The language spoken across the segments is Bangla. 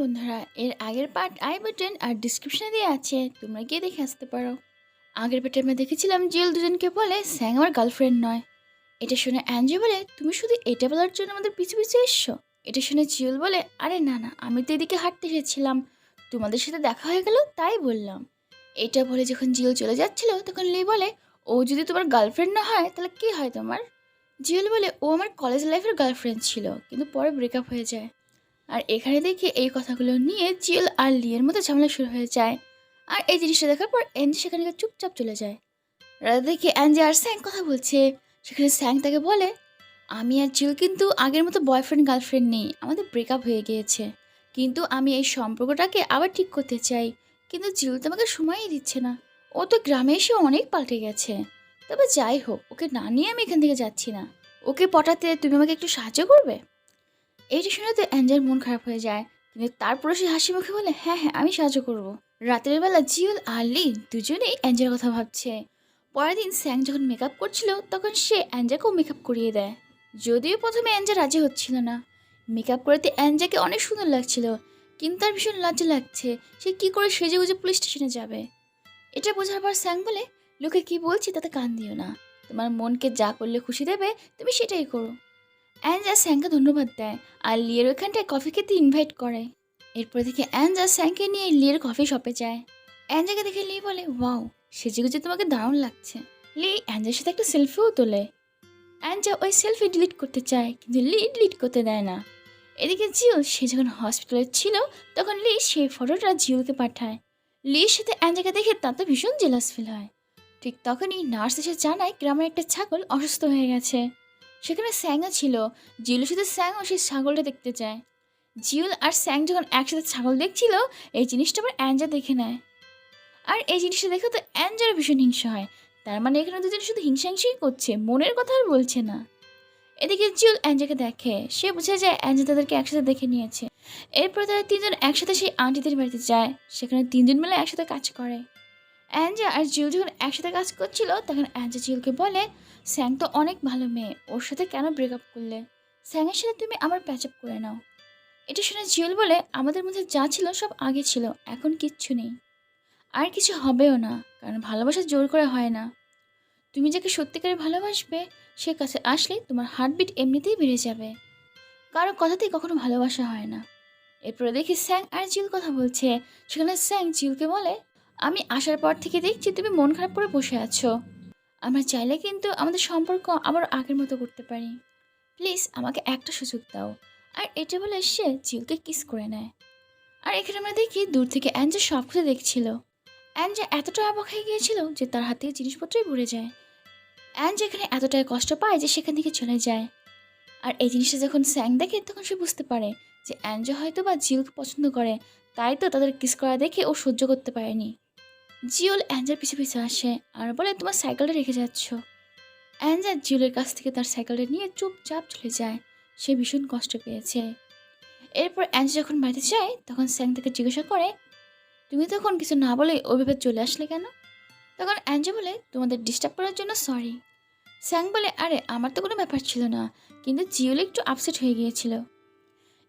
বন্ধুরা, এর আগের পার্ট আই বাটন আর ডিসক্রিপশনে দিয়ে আছে, তোমরা গিয়ে দেখে আসতে পারো। আগের পার্টে আমরা দেখেছিলাম জিল দুজনকে বলে স্যাং আমার গার্লফ্রেন্ড নয়। এটা শুনে অ্যাঞ্জি বলে, তুমি শুধু এটা বলার জন্য আমাদের পিছু পিছু এসছো? এটা শুনে জিউল বলে, আরে না না, আমি তো এদিকে হাঁটতে এসেছিলাম। তোমাদের সাথে দেখা হয়ে গেল, তাই বললাম। এটা বলে যখন জিউল চলে যাচ্ছিল, তখন লি বলে, ও যদি তোমার গার্লফ্রেন্ড না হয়, তাহলে কী হয় তোমার? জিউল বলে, ও আমার কলেজ লাইফের গার্লফ্রেন্ড ছিল, কিন্তু পরে ব্রেকআপ হয়ে যায়। আর এখানে দেখে এই কথাগুলো নিয়ে জিল আর লিয়ের মধ্যে ঝামেলা শুরু হয়ে যায়। আর এই জিনিসটা দেখার পর এনজি সেখানে চুপচাপ চলে যায়। রাতে দেখে অ্যাঞ্জি আর স্যাং কথা বলছে। সেখানে স্যাং তাকে বলে, আমি আর জিল কিন্তু আগের মতো বয়ফ্রেন্ড গার্লফ্রেন্ড নেই। আমাদের ব্রেকআপ হয়ে গিয়েছে। কিন্তু আমি এই সম্পর্কটাকে আবার ঠিক করতে চাই। কিন্তু জিল তো আমাকে সময়ই দিচ্ছে না। ও তো গ্রামে এসে অনেক পাল্টে গেছে। তবে যাই হোক, ওকে না নিয়ে আমি এখান থেকে যাচ্ছি না। ওকে পটাতে তুমি আমাকে একটু সাহায্য করবে? এইটা শুনে তো অ্যাঞ্জেল মন খারাপ হয়ে যায়। কিন্তু তারপরে সে হাসি মুখে বলে হ্যাঁ হ্যাঁ আমি সাহায্য করব। রাতের বেলা জিউল আর লি দুজনেই অ্যাঞ্জের কথা ভাবছে। পরের দিন স্যাং যখন মেকআপ করছিল, তখন সে অ্যাঞ্জাকেও মেকআপ করিয়ে দেয়। যদিও প্রথমে অ্যাঞ্জা রাজি হচ্ছিল না। মেকআপ করাতে অ্যাঞ্জাকে অনেক সুন্দর লাগছিল, কিন্তু তার ভীষণ লজ্জা লাগছে সে কি করে সেজে গুজে পুলিশ স্টেশনে যাবে। এটা বোঝার পর স্যাং বলে, লোকে কি বলছে তাতে কান দিও না। তোমার মনকে যা করলে খুশি দেবে, তুমি সেটাই করো। অ্যাঞ্জা স্যাংকে ধন্যবাদ দেয় আর লিয়ের ওইখানটায় কফি খেতে ইনভাইট করে। এরপর থেকে অ্যাঞ্জা স্যাংকে নিয়ে লিয়ের কফি শপে যায়। অ্যাঞ্জাকে দেখে লি বলে ওয়াও সেজে গুজে তোমাকে দারুণ লাগছে। লি অ্যাঞ্জার সাথে একটা সেলফিও তোলে। অ্যাঞ্জা ওই সেলফি ডিলিট করতে চায়, কিন্তু লি ডিলিট করতে দেয় না। এদিকে জিও সে যখন হসপিটালে ছিল, তখন লি সেই ফটোটা জিওকে পাঠায়। লির সাথে অ্যাঞ্জাকে দেখে তাতে ভীষণ জেলাস ফিল হয়। ঠিক তখনই নার্স এসে জানায় গ্রামের একটা ছাগল অসুস্থ হয়ে গেছে। সেখানে স্যাংও ছিল, জিউলের সাথে স্যাংও সেই ছাগলটা দেখতে চায়। জিউল আর স্যাং যখন একসাথে ছাগল দেখছিল, এই জিনিসটা আবার অ্যাঞ্জা দেখে নেয়। আর এই জিনিসটা দেখে তো অ্যাঞ্জারও ভীষণ হিংসা হয়। তার মানে এখানে দুজন শুধু হিংসা হিংসাই করছে, মনের কথা আর বলছে না। এদিকে জিউল অ্যাঞ্জাকে দেখে, সে বুঝে যায় অ্যাঞ্জা তাদেরকে একসাথে দেখে নিয়েছে। এরপর তারা তিনজন একসাথে সেই আন্টিদের বাড়িতে যায়, সেখানে তিনজন মিলে একসাথে কাজ করে। অ্যাঞ্জা আর জিউল যখন একসাথে কাজ করছিল, তখন অ্যাঞ্জা জিউলকে বলে স্যাং তো অনেক ভালো মেয়ে। ওর সাথে কেন ব্রেকআপ করলে? স্যাংয়ের সাথে তুমি আমার প্যাচ আপ করে নাও। এটা শুনে জিউল বলে আমাদের মধ্যে যা ছিল সব আগে ছিল, এখন কিচ্ছু নেই। আর কিছু হবেও না, কারণ ভালোবাসা জোর করে হয় না। তুমি যাকে সত্যিকারে ভালোবাসবে, সে কাছে আসলে তোমার হার্টবিট এমনিতেই বেড়ে যাবে। কারও কথাতেই কখনো ভালোবাসা হয় না। এরপরে দেখি স্যাং আর জিউল কথা বলছে। সেখানে স্যাং জিউলকে বলে, আমি আসার পর থেকে দেখছি তুমি মন খারাপ করে বসে আছো। আমরা চাইলে কিন্তু আমাদের সম্পর্ক আবার আগের মতো করতে পারি। প্লিজ, আমাকে একটা সুযোগ দাও। আর এটা বলে সে জিউকে কিস করে নেয়। আর এখানে আমরা দেখি দূর থেকে অ্যাঞ্জা সব কিছু দেখছিল। অ্যাঞ্জা এতটা অবাক হয়ে গিয়েছিল যে তার হাত থেকে জিনিসপত্রই ভরে যায়। অ্যাঞ্জা এখানে এতটাই কষ্ট পায় যে সেখান থেকে চলে যায়। আর এই জিনিসটা যখন স্যাং দেখে, তখন সে বুঝতে পারে যে অ্যাঞ্জা হয়তো বা জিউকে পছন্দ করে। তাই তো তাদের কিস করা দেখে ও সহ্য করতে পারেনি। জিওল অ্যাঞ্জার পিছু পিছু আসে আর বলে, তোমার সাইকেলটা রেখে যাচ্ছ? অ্যাঞ্জা জিওলের কাছ থেকে তার সাইকেলটা নিয়ে চুপচাপ চলে যায়। সে ভীষণ কষ্ট পেয়েছে। এরপর অ্যাঞ্জা যখন বাড়িতে যায়, তখন স্যাং তাকে জিজ্ঞাসা করে, তুমি তখন কিছু না বলে ওইভাবে চলে আসলে কেন? তখন অ্যাঞ্জা বলে, তোমাদের ডিস্টার্ব করার জন্য সরি স্যাং বলে, আরে, আমার তো কোনো ব্যাপার ছিল না, কিন্তু জিওল একটু আপসেট হয়ে গিয়েছিল।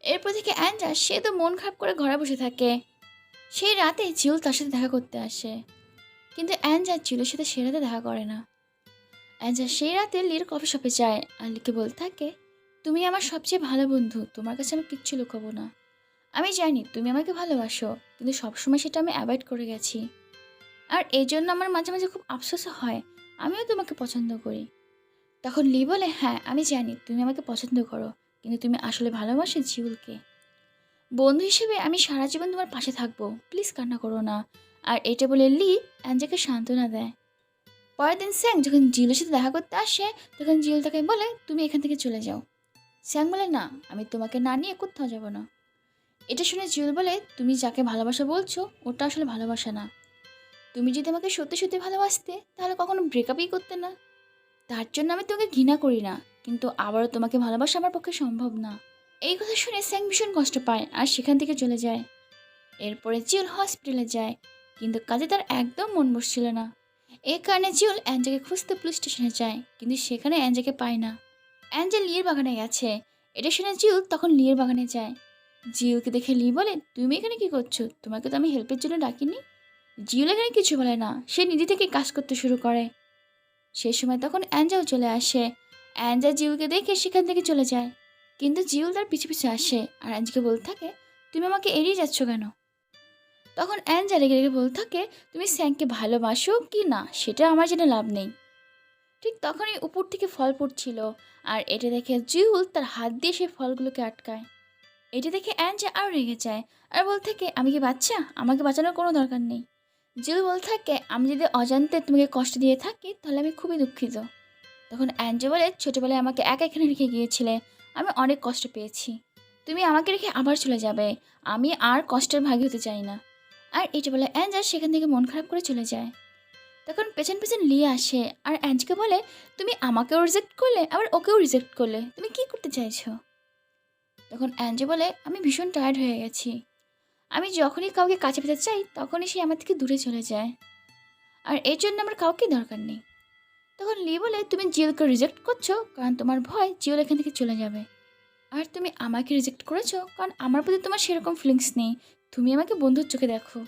এরপর থেকে অ্যাঞ্জা সে তো মন খারাপ করে ঘরে বসে থাকে। সেই রাতে জিউল তার সাথে দেখা করতে আসে। কিন্তু অ্যাঞ্জা জিউলের সাথে সে রাতে দেখা করে না। অ্যাঞ্জা সেই রাতে লির কফি শপে যায় আর লিকে বলতে থাকে, তুমি আমার সবচেয়ে ভালো বন্ধু, তোমার কাছে আমি কিচ্ছু লুকাবো না। আমি জানি তুমি আমাকে ভালোবাসো, কিন্তু সবসময় সেটা আমি অ্যাভয়েড করে গেছি। আর এই জন্য আমার মাঝে মাঝে খুব আফসোসও হয়, আমিও তোমাকে পছন্দ করি। তখন লি বলে হ্যাঁ আমি জানি তুমি আমাকে পছন্দ করো, কিন্তু তুমি আসলে ভালোবাসো জিউলকে। বন্ধু হিসেবে আমি সারা জীবন তোমার পাশে থাকব। প্লিজ কান্না করো না। আর এটা বলে লি অ্যাঞ্জাকে সান্ত্বনা দেয়। পরের দিন স্যাং যখন জিলের সাথে দেখা করতে আসে, তখন জিউল তাকে বলে, তুমি এখান থেকে চলে যাও। স্যাং বলে, না, আমি তোমাকে না নিয়ে কোথাও যাব না। এটা শুনে জিউল বলে, তুমি যাকে ভালোবাসা বলছো, ওটা আসলে ভালোবাসা না। তুমি যদি আমাকে সত্যি সত্যি ভালোবাসতে, তাহলে কখনো ব্রেকআপই করতে না। তার জন্য আমি তোমাকে ঘৃণা করি না, কিন্তু আবারও তোমাকে ভালোবাসা আমার পক্ষে সম্ভব না। এই কথা শুনে স্যাং ভীষণ কষ্ট পায় আর সেখান থেকে চলে যায়। এরপরে জিউল হসপিটালে যায়, কিন্তু কাজে তার একদম মন বসছিল না। এ কারণে জিউল অ্যাঞ্জাকে খুঁজতে পুলিশ স্টেশনে যায়, কিন্তু সেখানে অ্যাঞ্জাকে পায় না। অ্যাঞ্জেল লিয়ের বাগানে গেছে। এটা শুনে জিউল তখন লিয়ের বাগানে যায়। জিওকে দেখে লি বলে, তুমি এখানে কি করছ? তোমাকে তো আমি হেল্পের জন্য ডাকিনি? জিওল এখানে কিছু বলে না। সে নিজে থেকে কাজ করতে শুরু করে। সেই সময় তখন অ্যাঞ্জাও চলে আসে। অ্যাঞ্জা জিউলকে দেখে সেখান থেকে চলে যায়। কিন্তু জিউল তার পিছু পিছু আসে আর অ্যাঞ্জকে বলতে থাকে, তুমি আমাকে এড়িয়ে যাচ্ছ কেন? তখন অ্যাঞ্জা রেগে রেগে বলতে থাকে, তুমি স্যাংকে ভালোবাসো কি না, সেটা আমার জেনে লাভ নেই। ঠিক তখনই উপর থেকে ফল পড়ছিল আর এটা দেখে জিউল তার হাত দিয়ে সেই ফলগুলোকে আটকায়। এটা দেখে অ্যাঞ্জা আরও রেগে যায় আর বলতে থাকে, আমি কি বাচ্চা? আমাকে বাঁচানোর কোনো দরকার নেই। জিউল বলতে থাকে, আমি যদি অজান্তে তোমাকে কষ্ট দিয়ে থাকি, তাহলে আমি খুবই দুঃখিত। তখন অ্যাঞ্জা বলে, ছোটোবেলায় আমাকে একা এখানে রেখে গিয়েছিলে আমি অনেক কষ্ট পেয়েছি। তুমি আমাকে রেখে আবার চলে যাবে। আমি আর কষ্টের ভাগী হতে চাই না। আর এটা বলে অ্যাঞ্জা সেখান থেকে মন খারাপ করে চলে যায়। তখন পেছন পেছন লিয়ে আসে আর অ্যাঞ্জকে বলে, তুমি আমাকেও রিজেক্ট করলে, আবার ওকেও রিজেক্ট করলে। তুমি কি করতে চাইছো? তখন অ্যাঞ্জে বলে, আমি ভীষণ টায়ার্ড হয়ে গেছি। আমি যখনই কাউকে কাছে পেতে চাই, তখনই সে আমার থেকে দূরে চলে যায়। আর এর জন্য আমার কাউকে দরকার নেই। তখন লি বলে, তুমি জিওলকে রিজেক্ট করছ, কারণ তোমার ভয় জিওল এখান থেকে চলে যাবে। আর তুমি আমাকে রিজেক্ট করেছ, কারণ আমার প্রতি তোমার সেরকম ফিলিংস নেই। তুমি আমাকে বন্ধুর চোখে দেখো।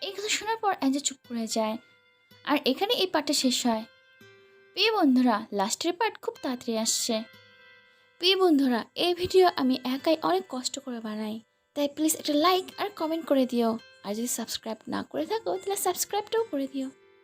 এই কথা শোনার পর অ্যাঞ্জা চুপ করে যায়। আর এখানে এই পার্টটা শেষ হয়। প্রিয় বন্ধুরা, লাস্টের পার্ট খুব তাড়াতাড়ি আসছে। প্রিয় বন্ধুরা, এই ভিডিও আমি একাই অনেক কষ্ট করে বানাই। তাই প্লিজ একটা লাইক আর কমেন্ট করে দিও। আর যদি সাবস্ক্রাইব না করে থাকো, তাহলে সাবস্ক্রাইবটাও করে দিও।